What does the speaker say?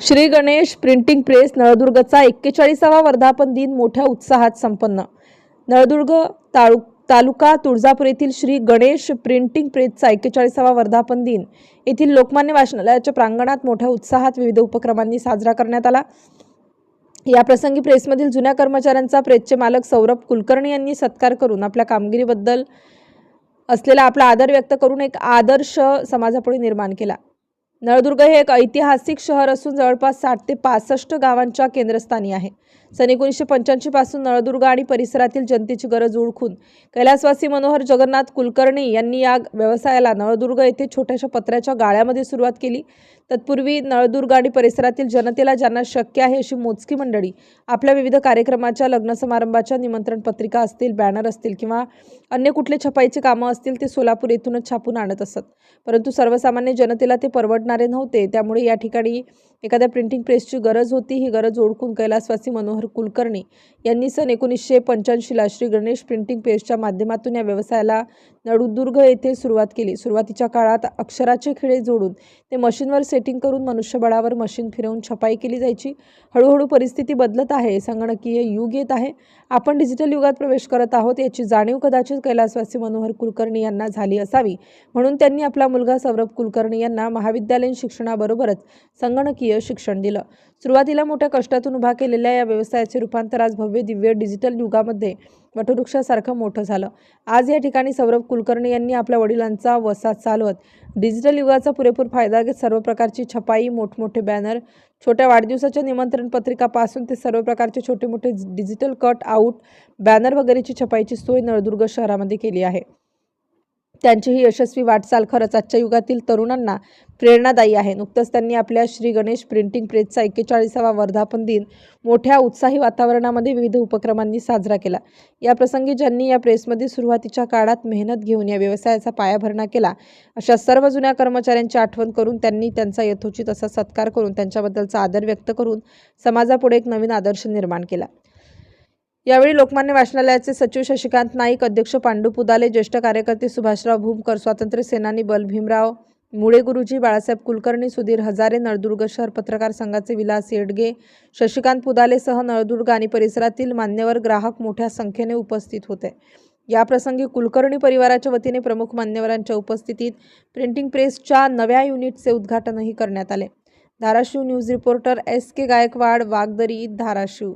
Shri Ganesh printing press नळदुर्गचा एक्केचाळीसावा वर्धापन दिन मोठ्या उत्साहात संपन्न. नळदुर्ग ताळु तालुका तुळजापूर येथील श्री गणेश प्रिंटिंग प्रेसचा एक्केचाळीसावा वर्धापन दिन येथील लोकमान्य वाचनालयाच्या प्रांगणात मोठ्या उत्साहात विविध उपक्रमांनी साजरा करण्यात आला. या प्रसंगी प्रेसमधील जुन्या कर्मचाऱ्यांचा प्रेसचे मालक सौरभ कुलकर्णी यांनी सत्कार करून आपल्या कामगिरीबद्दल असलेला आपला आदर व्यक्त करून एक आदर्श समाजापुढे निर्माण केला. नळदुर्ग हे एक ऐतिहासिक शहर असून जवळपास साठ ते पासष्ट गावांच्या केंद्रस्थानी आहे. सन एकोणीसशे पंच्याऐंशी पासून नळदुर्ग आणि परिसरातील जनतेची गरज ओळखून कैलासवासी मनोहर जगन्नाथ कुलकर्णी यांनी या व्यवसायाला नळदुर्ग येथे छोट्याशा पत्र्याच्या गाळ्यामध्ये सुरुवात केली. तत्पूर्वी नळदुर्ग आणि परिसरातील जनतेला ज्यांना शक्य आहे अशी मोजकी मंडळी आपल्या विविध कार्यक्रमाच्या लग्न समारंभाच्या निमंत्रण पत्रिका असतील बॅनर असतील किंवा अन्य कुठले छपाईचे कामं असतील ते सोलापूर येथूनच छापून आणत असत. परंतु सर्वसामान्य जनतेला ते परवडणार नव्हते. त्यामुळे या ठिकाणी एखाद्या प्रिंटिंग प्रेसची गरज होती. ही गरज ओळखून कैलासवासी मनोहर कुलकर्णी यांनी सन एकोणीसशे पंच्याऐंशीला श्री गणेश प्रिंटिंग प्रेसच्या माध्यमातून या व्यवसायाला नळुदुर्ग येथे सुरुवात केली. सुरुवातीच्या काळात अक्षराचे खिळे जोडून ते मशीनवर सेटिंग करून मनुष्यबळावर मशीन फिरवून छपाई केली जायची. हळूहळू परिस्थिती बदलत आहे. संगणकीय युग येत आहे. आपण डिजिटल युगात प्रवेश करत आहोत याची जाणीव कदाचित कैलासवासी मनोहर कुलकर्णी यांना झाली असावी. म्हणून त्यांनी आपला मुलगा सौरभ कुलकर्णी यांना महाविद्यालय महाविद्यालयीन शिक्षणाबरोबरच संगणकीय शिक्षण दिलं. सुरुवातीला मोठ्या कष्टातून उभा केलेल्या या व्यवसायाचे रूपांतर आज भव्य दिव्य डिजिटल युगामध्ये वटवृक्षासारखं मोठं झालं. आज या ठिकाणी सौरभ कुलकर्णी यांनी आपल्या वडिलांचा वसात चालवत डिजिटल युगाचा पुरेपूर फायदा घेत सर्व प्रकारची छपाई मोठमोठे बॅनर छोट्या वाढदिवसाच्या निमंत्रण पत्रिकापासून ते सर्व प्रकारचे छोटे मोठे डिजिटल कट आउट बॅनर वगैरेची छपाईची सोय नळदुर्ग शहरामध्ये केली आहे. त्यांची ही यशस्वी वाटचाल खरंच आजच्या युगातील तरुणांना प्रेरणादायी आहे. नुकतंच त्यांनी आपल्या श्री गणेश प्रिंटिंग प्रेसचा एक्केचाळीसावा वर्धापन दिन मोठ्या उत्साही वातावरणामध्ये विविध उपक्रमांनी साजरा केला. या प्रसंगी ज्यांनी या प्रेसमध्ये सुरुवातीच्या काळात मेहनत घेऊन या व्यवसायाचा पायाभरणा केला अशा सर्व जुन्या कर्मचाऱ्यांची आठवण करून त्यांनी त्यांचा यथोचित असा सत्कार करून त्यांच्याबद्दलचा आदर व्यक्त करून समाजापुढे एक नवीन आदर्श निर्माण केला. यावेळी लोकमान्य वाचनालयाचे सचिव शशिकांत नाईक अध्यक्ष पांडू पुदाले ज्येष्ठ कार्यकर्ते सुभाषराव भूमकर स्वातंत्र्य सेनानी बल भीमराव मुळे गुरुजी बाळासाहेब कुलकर्णी सुधीर हजारे नळदुर्ग शहर पत्रकार संघाचे विलास येडगे शशिकांत पुदालेसह नळदुर्ग आणि परिसरातील मान्यवर ग्राहक मोठ्या संख्येने उपस्थित होते. याप्रसंगी कुलकर्णी परिवाराच्या वतीने प्रमुख मान्यवरांच्या उपस्थितीत प्रिंटिंग प्रेसच्या नव्या युनिटचे उद्घाटनही करण्यात आले. Dharashiv news reporter S K Gaikwad Wagdari Dharashiv.